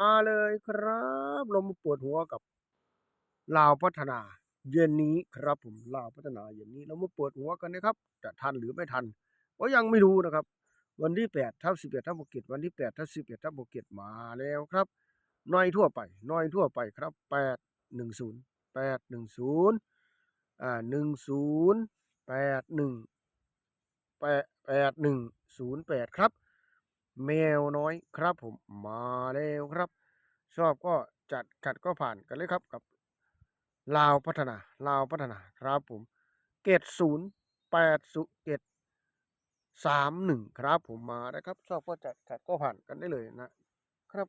มาเลยครับเรามาปวดหัวกับลาวพัฒนา เย็นนี้ครับผมลาวพัฒนาเย็นนี้เรามาปวดหัวกันนะครับ จะทันหรือไม่ทันก็ยังไม่รู้นะครับ วันที่แปดทับสิบเอ็ดทับบวกเจ็ดวันที่แปดทับสิบเอ็ดทับบวกเจ็ดมาแล้วครับน้อยทั่วไปน้อยทั่วไปครับแปดหนึ่งศูนย์แปดหนึ่งศูนย์อ่าหนึ่งศูนย์แปดหนึ่งแปดแปดหนึ่งศูนย์แปดครับ แมวน้อยครับผมมาแล้วครับ ชอบก็จัดขัดก็ผ่านกันเลยครับกับลาวพัฒนาลาวพัฒนาครับผม เกตศูนย์แปดสุเกตสามหนึ่งครับผมมานะครับ ชอบก็จัดขัดก็ผ่านกันได้เลยนะครับ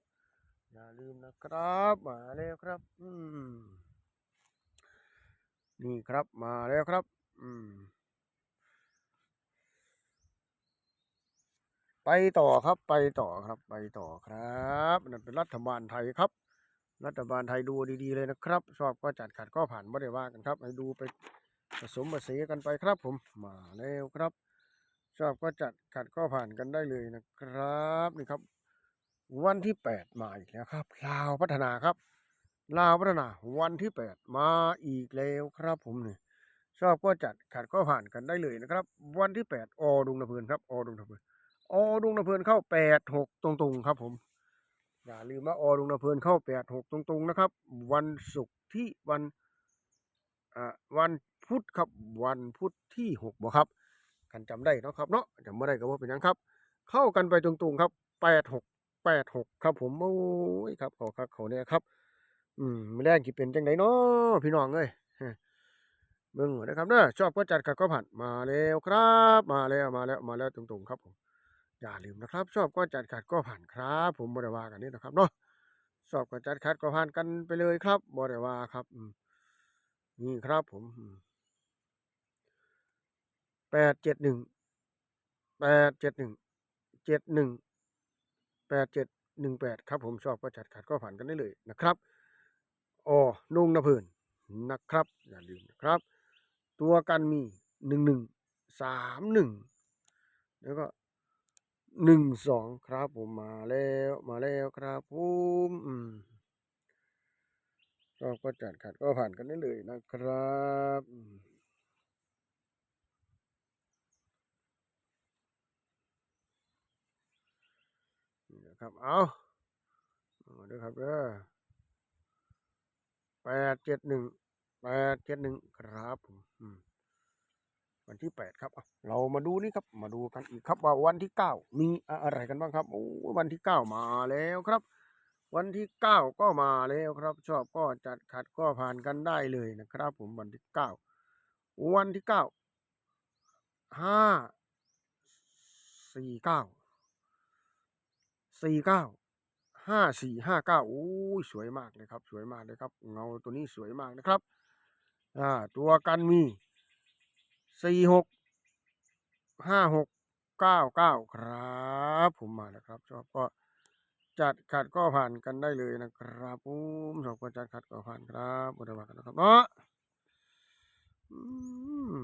อย่าลืมนะครับมาแล้วครับ อืมนี่ครับมาแล้วครับ อืม ไปต่อครับไปต่อครับไปต่อครับนั่นเป็นรัฐบาลไทยครับ รัฐบาลไทยดูดีๆเลยนะครับชอบก็จัดขัดก็ผ่านไม่ได้ว่ากันครับ ให้ดูไปผสมผสานกันไปครับ ผมมาแล้วครับชอบก็จัดขัดก็ผ่านกันได้เลยนะครับนี่ครับ วันที่แปดมาอีกแล้วครับลาวพัฒนาครับลาวพัฒนาวันที่แปดมาอีกแล้วครับ ผมนี่ชอบก็จัดขัดก็ผ่านกันได้เลยนะครับ วันที่แปดอดุงนเพินครับอดุงนเพลิน อดุงนเพลินเข้าแปดหกตรงๆครับผม อย่าลืมว่าอดุงนเพลินเข้าแปดหกตรงๆนะครับ วันศุกร์ที่วันอ่าวันพุธครับวันพุธที่หกบ่ครับกันจำได้เนาะครับเนาะจำไม่ได้ก็ว่าเป็นยังครับ เข้ากันไปตรงๆครับแปดหกแปดหกครับ ผมโอ้ยครับขอครับเขาเนี่ยครับ อืมไม่แรงกี่เป็นจังไดเนาะพี่น้องเอ้ยเบิ่งนะครับเด้อชอบก็จัดกัดก็ผ่านมาแล้วครับ มาแล้วมาแล้วมาแล้วตรงๆครับผม อย่าลืมนะครับ ชอบก็จัดขัดก็ผ่านครับ ผมบริวากันนี่นะครับเนาะชอบก็จัดขัดก็ผ่านกันไปเลยครับบริวาครับนี่ครับผมแปดเจ็ดหนึ่งแปดเจ็ดหนึ่งเจ็ดหนึ่งแปดเจ็ดหนึ่งแปดครับ ผมชอบก็จัดขัดก็ผ่านกันได้เลยนะครับอ๋อนุ่งนะเพื่นนะครับ อย่าลืมนะครับ ตัวกันมีหนึ่งหนึ่งสามหนึ่งแล้วก็ หนึ่งสองครับผมมาแล้วมาแล้วครับผมอืมชอบก็จัดขัดก็ผ่านกันได้เลยนะครับนี่นะครับเอาเอาเด้อครับเด้อแปดเจ็ดหนึ่งแปดเจ็ดหนึ่งครับผม วันที่แปดครับเรามาดูนี่ครับมาดูกันอีกครับว่าวันที่เก้ามีอะไรกันบ้างครับโอ้วันที่เก้ามาแล้วครับ วันที่เก้าก็มาแล้วครับ ชอบก็จัดขัดก็ผ่านกันได้เลยนะครับ ผมวันที่เก้าวันที่เก้าห้าสี่เก้าสี่เก้าห้าสี่ห้าเก้าโอ้ยสวยมากเลยครับ สวยมากเลยครับ เงาตัวนี้สวยมากนะครับ อ่า ตัวกันมี สี่หกห้าหกเก้าเก้าครับผมมาแล้วครับชอบก็จัดขัดก็ผ่านกันได้เลยนะครับผมชอบก็จัดขัดก็ผ่านครับบริวารกันนะครับเนาะอืม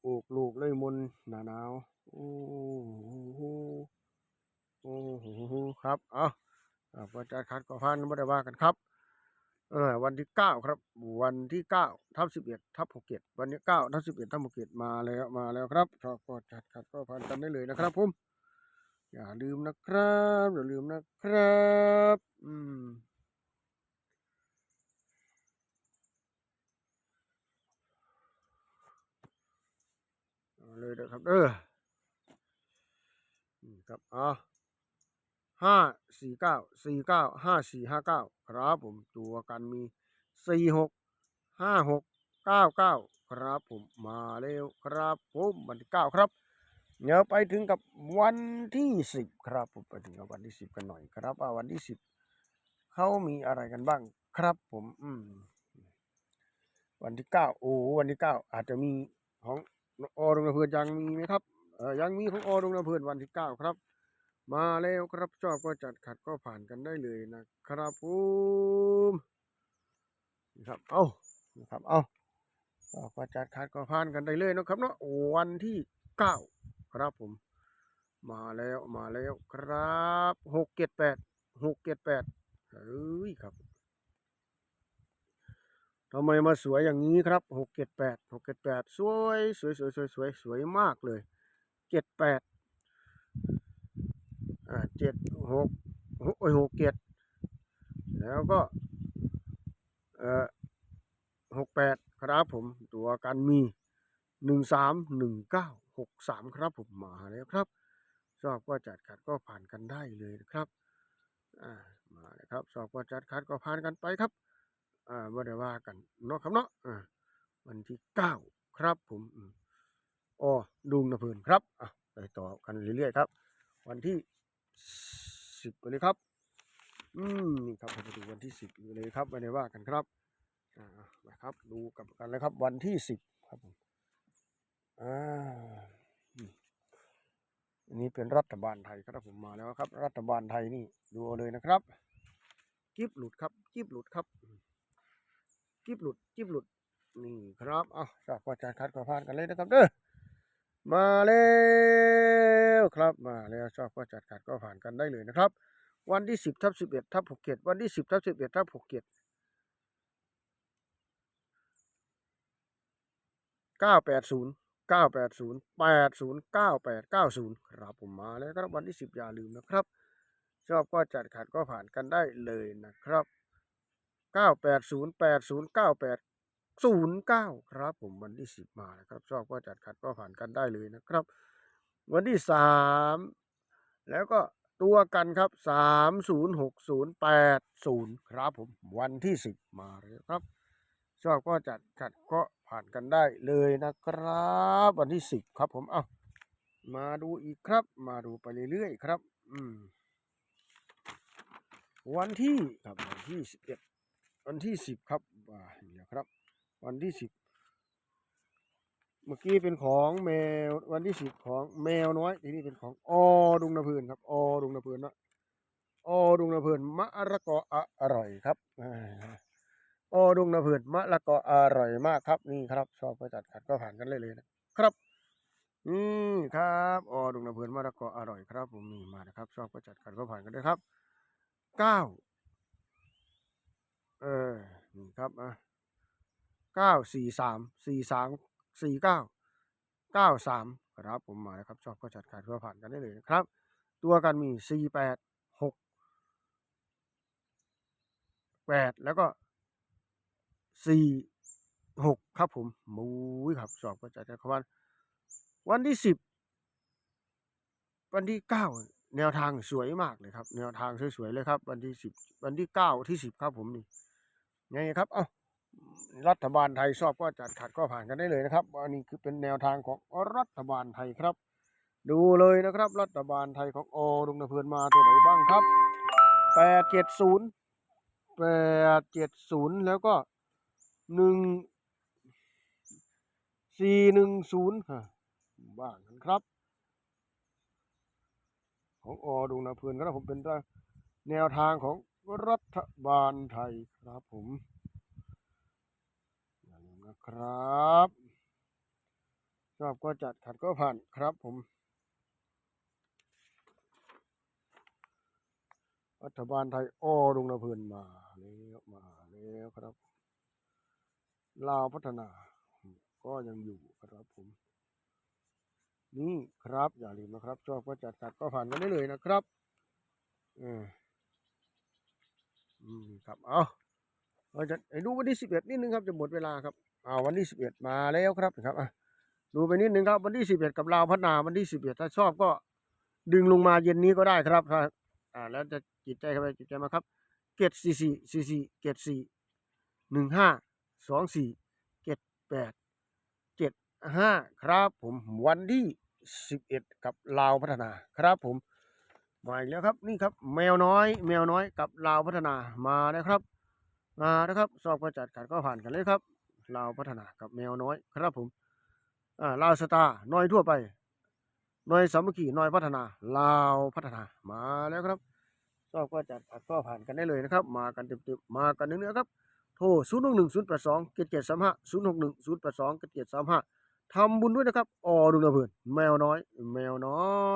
โอกลูกเลยมนหนาหนาวโอ้โหโอ้โหครับเอาครับ ก็จัดขัดก็ผ่านบริวากันครับเออวันที่เก้าครับ วันที่เก้าทับสิบเอ็ดทับหกเจ็ดวันที่เก้าทับสิบเอ็ดทับหกเจ็ดมาแล้วมาแล้วครับชอบก็จัดขัดก็ผ่านกันได้เลยนะครับผมอย่าลืมนะครับอย่าลืมนะครับ อืมเลยนะครับเออครับอะ ห้าสี่เก้าสี่เก้าห้าสี่ห้าเก้าครับผมตัวกันมีสี่หกห้าหกเก้าเก้าครับผมมาแล้วครับผมวันที่เก้าครับเดี๋ยวไปถึงกับวันที่สิบครับผมไปถึงกับวันที่สิบกันหน่อยครับว่าวันที่สิบเขามีอะไรกันบ้างครับผมอืมวันที่เก้าโอ้วันที่เก้าอาจจะมีของอดงระเพื่อนยังมีไหมครับเออยังมีของอดงระเพื่อนวันที่เก้าครับ มาแล้วครับชอบก็จัดขัดก็ผ่านกันได้เลยนะครับผมนี่ครับเอานะครับเอาชอบก็จัดขัดก็ผ่านกันได้เลยนะครับเนาะวันที่เก้าครับผม มาแล้วมาแล้วครับหกเจ็ดแปดหกเจ็ดแปดเฮ้ยครับทำไมมาสวยอย่างนี้ครับหกเจ็ดแปดหกเจ็ดแปดสวยสวยสวยสวยสวยสวยมากเลยเจ็ดแปด เจ็ดหกโอ้ยหกเจ็ดแล้วก็เอ่อหกแปดครับผมตัวกันมีหนึ่งสามหนึ่งเก้าหกสามครับผมมาแล้วครับชอบก็จัดขัดก็ผ่านกันได้เลยนะครับอ่ามาเลยครับชอบก็จัดขัดก็ผ่านกันไปครับอ่าไม่ได้ว่ากันเนาะครับเนาะอ่าวันที่เก้าครับผมอืมอ๋อดุงนะเพื่อนครับอะไปต่อกันเรื่อยๆครับ วันที่ สิบไปเลยครับ อืมนี่ครับเราไปดูวันที่สิบเลยครับไม่ได้ว่ากันครับอ่านะครับดูกับกันเลยครับวันที่สิบครับผมอ่าอันนี้เป็นรัฐบาลไทยครับผมมาแล้วครับ รัฐบาลไทยนี่ดูเลยนะครับกิบหลุดครับกิบหลุดครับกิบหลุดกิบหลุดนี่ครับเอาจากประจานคัดกระพานกันเลยนะครับเด้อมาแล้วครับ มาแล้วชอบก็จัดขัดก็ผ่านกันได้เลยนะครับ วันที่สิบทับสิบเอ็ดทับหกเจ็ดวันที่สิบทับสิบเอ็ดทับหกเจ็ดเก้าแปดศูนย์เก้าแปดศูนย์แปดศูนย์เก้าแปดเก้าศูนย์ครับผมมาแล้วครับวันที่สิบอย่าลืมนะครับ ชอบก็จัดขัดก็ผ่านกันได้เลยนะครับเก้าแปดศูนย์แปดศูนย์เก้าแปดศูนย์เก้าครับผมวันที่สิบมานะครับ ชอบก็จัดขัดก็ผ่านกันได้เลยนะครับ วันที่สามแล้วก็ตัวกันครับสามศูนย์หกศูนย์แปดศูนย์ครับผมวันที่สิบมาเลยครับชอบก็จัดขัดก็ผ่านกันได้เลยนะครับ วันที่สิบครับผมเอามาดูอีกครับ มาดูไปเรื่อยๆครับ อืม วันที่ครับวันที่สิบเอ็ดวันที่สิบครับอ่าเดี๋ยวครับ วันที่สิบ มื่อกี้เป็นของแมววันที่สิบของแมวน้อยทีนี้เป็นของอดุงนาเพลินครับอดุงนาเพลินเนาะอดุงนาเพลินมะระกออร่อยครับออดุงนาเพลินมะละกออร่อยมากครับนี่ครับชอบก็จัดขัดก็ผ่านกันเลยเลยนะครับนี่ครับอดุงนาเพลินมะละกออร่อยครับ ผมนี่มานะครับ ชอบก็จัดขัดก็ผ่านกันด้วยครับเก้าเออนี่ครับอะเก้าสี่สามสี่สาม สี่เก้าเก้าสามครับผมมาแล้วครับ ชอบก็จัดการเพื่อผ่านกันได้เลยนะครับ ตัวกันมีสี่แปดหกแปดแล้วก็สี่หกครับผมมูยครับสอบก็จัดการคำว่าวันที่สิบวันที่เก้าแนวทางสวยมากเลยครับ แนวทางสวยๆเลยครับ วันที่สิบวันที่เก้าที่สิบครับผมนี่ไงครับ เอ้า รัฐบาลไทยชอบก็จัดขัดก็ผ่านกันได้เลยนะครับ อันนี้คือเป็นแนวทางของรัฐบาลไทยครับ ดูเลยนะครับ รัฐบาลไทยของโอลุงนเพลินมาตัวไหนบ้างครับแปดเจ็ดศูนย์แปดเจ็ดศูนย์แล้วก็หนึ่งสี่หนึ่งศูนย์บ้างกันครับ ของอดุงนาเพลินครับผมเป็นแนวทางของรัฐบาลไทยครับผม ครับ ชอบก็จัดขัดก็ผ่านครับผม รัฐบาลไทยอดุงนาเพลินมาแล้วมาแล้วครับลาวพัฒนา ก็ยังอยู่ครับผม นี่ครับ อย่าลืมนะครับ ชอบก็จัดขัดก็ผ่านกันได้เลยนะครับอืมอืมครับ เอาเราจะดูวันที่สิบเอ็ดนิดนึงครับ จะหมดเวลาครับ อาวันที่สิบเอ็ดมาแล้วครับนะครับอะดูไปนิดนึงครับวันที่สิบเอ็ดกับลาวพัฒนาวันที่สิบเอ็ดถ้าชอบก็ดึงลงมาเย็นนี้ก็ได้ครับถ้าอ่าแล้วจะจิตใจเข้าไปจิตใจมาครับเกตสี่สี่สี่สี่เกตสี่หนึ่งห้าสองสี่เกตแปดเจ็ดห้าครับผมวันที่สิบเอ็ดกับลาวพัฒนาครับผมมาอีกแล้วครับนี่ครับแมวน้อย แมวน้อยกับลาวพัฒนามาแล้วครับมาแล้วครับสอบก็จัดขัดก็ผ่านกันเลยครับ ลาวพัฒนากับแมวน้อยครับผมอ่าลาวสตาร์น้อยทั่วไปน้อยสามัคคีน้อยพัฒนาลาวพัฒนามาแล้วครับสอบก็จัดขัดก็ผ่านกันได้เลยนะครับ มากันเต็มๆมากันเนื้อๆครับโทร0 6 1 0 8 2 7 7 3 5 0 6 1 0 8 2 7 7 3 5ทำบุญด้วยนะครับออดุลเพื่อนแมวน้อย แมวน้อย